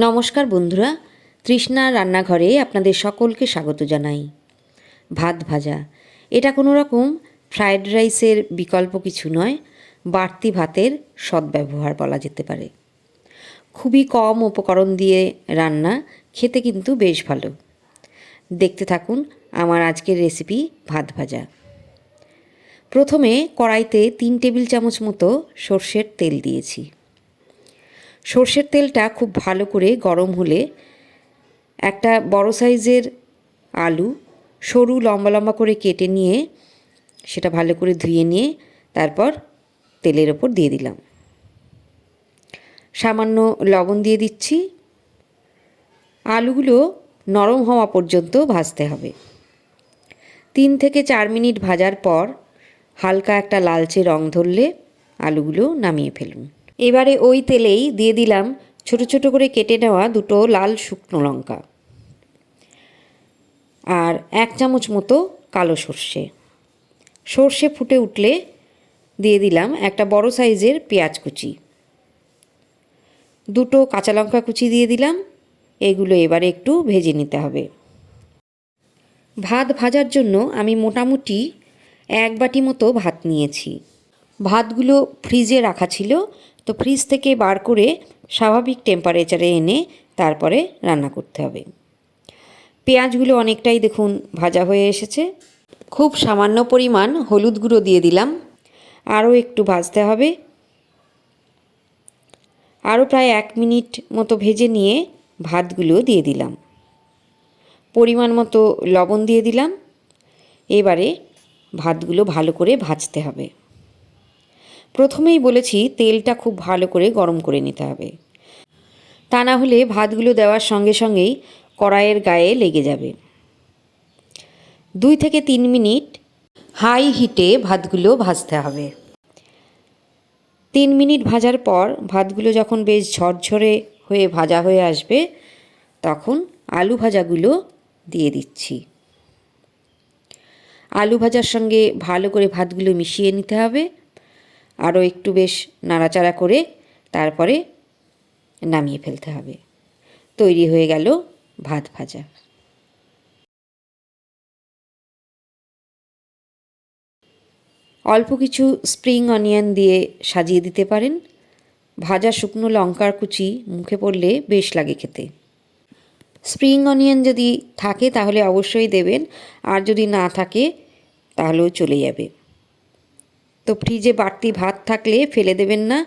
নমস্কার বন্ধুরা, তৃষ্ণা রান্নাঘরে আপনাদের সকলকে স্বাগত জানাই। ভাত ভাজা, এটা কোনো রকম ফ্রায়েড রাইসের বিকল্প কিছু নয়, বাড়তি ভাতের সদ্ব্যবহার বলা যেতে পারে। খুবই কম উপকরণ দিয়ে রান্না, খেতে কিন্তু বেশ ভালো। দেখতে থাকুন আমার আজকের রেসিপি ভাত ভাজা। প্রথমে কড়াইতে তিন টেবিল চামচ মতো সর্ষের তেল দিয়েছি। সর্ষের তেলটা খুব ভালো করে গরম হলে একটা বড় সাইজের আলু সরু লম্বা লম্বা করে কেটে নিয়ে সেটা ভালো করে ধুয়ে নিয়ে তারপর তেলের ওপর দিয়ে দিলাম। সামান্য লবণ দিয়ে দিচ্ছি। আলুগুলো নরম হওয়া পর্যন্ত ভাজতে হবে। তিন থেকে চার মিনিট ভাজার পর হালকা একটা লালচে রং ধরলে আলুগুলো নামিয়ে ফেলুন। এবারে ওই তেলেই দিয়ে দিলাম ছোট ছোট করে কেটে নেওয়া দুটো লাল শুকনো লঙ্কা আর এক চামচ মতো কালো সর্ষে। সর্ষে ফুটে উঠলে দিয়ে দিলাম একটা বড় সাইজের পেঁয়াজ কুচি। দুটো কাঁচা লঙ্কা কুচি দিয়ে দিলাম, এগুলো এবারে একটু ভেজে নিতে হবে। ভাত ভাজার জন্য আমি মোটামুটি এক বাটি মতো ভাত নিয়েছি। ভাতগুলো ফ্রিজে রাখা ছিল, তো ফ্রিজ থেকে বার করে স্বাভাবিক টেম্পারেচারে এনে তারপরে রান্না করতে হবে। পেঁয়াজগুলো অনেকটাই দেখুন ভাজা হয়ে এসেছে। খুব সামান্য পরিমাণ হলুদ গুঁড়ো দিয়ে দিলাম। আরও একটু ভাজতে হবে। আরও প্রায় এক মিনিট মতো ভেজে নিয়ে ভাতগুলো দিয়ে দিলাম। পরিমাণ মতো লবণ দিয়ে দিলাম। এবারে ভাতগুলো ভালো করে ভাজতে হবে। প্রথমেই বলেছি তেলটা খুব ভালো করে গরম করে নিতে হবে। তা না হলে ভাতগুলো দেওয়ার সঙ্গে সঙ্গেই কড়াইয়ের গায়ে লেগে যাবে। দুই থেকে তিন মিনিট হাই হিটে ভাতগুলো ভাজতে হবে। তিন মিনিট ভাজার পর ভাতগুলো যখন বেশ ঝরঝরে হয়ে ভাজা হয়ে আসবে, তখন আলু ভাজাগুলো দিয়ে দিচ্ছি। আলু ভাজার সঙ্গে ভালো করে ভাতগুলো মিশিয়ে নিতে হবে। আরও একটু বেশ নাড়াচাড়া করে তারপরে নামিয়ে ফেলতে হবে। তৈরি হয়ে গেল ভাত ভাজা। অল্প কিছু স্প্রিং অনিয়ন দিয়ে সাজিয়ে দিতে পারেন। ভাজা শুকনো লঙ্কার কুচি মুখে পড়লে বেশ লাগে খেতে। স্প্রিং অনিয়ন যদি থাকে তাহলে অবশ্যই দেবেন, আর যদি না থাকে তাহলেও চলে যাবে। তো ফ্রিজে বাড়তি ভাত থাকলে ফেলে দেবেন না।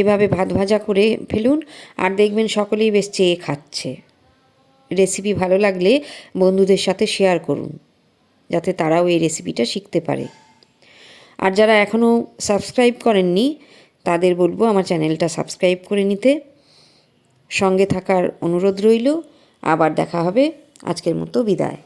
এভাবে ভাত ভাজা করে ফেলুন। আর দেখবেন সকলেই বেশ চেয়ে খাচ্ছে। রেসিপি ভালো লাগলে বন্ধুদের সাথে শেয়ার করুন, যাতে তারাও এই রেসিপিটা শিখতে পারে। আর যারা এখনও সাবস্ক্রাইব করেননি, তাদের বলব আমার চ্যানেলটা সাবস্ক্রাইব করে নিতে। সঙ্গে থাকার অনুরোধ রইল। আবার দেখা হবে। আজকের মতো বিদায়।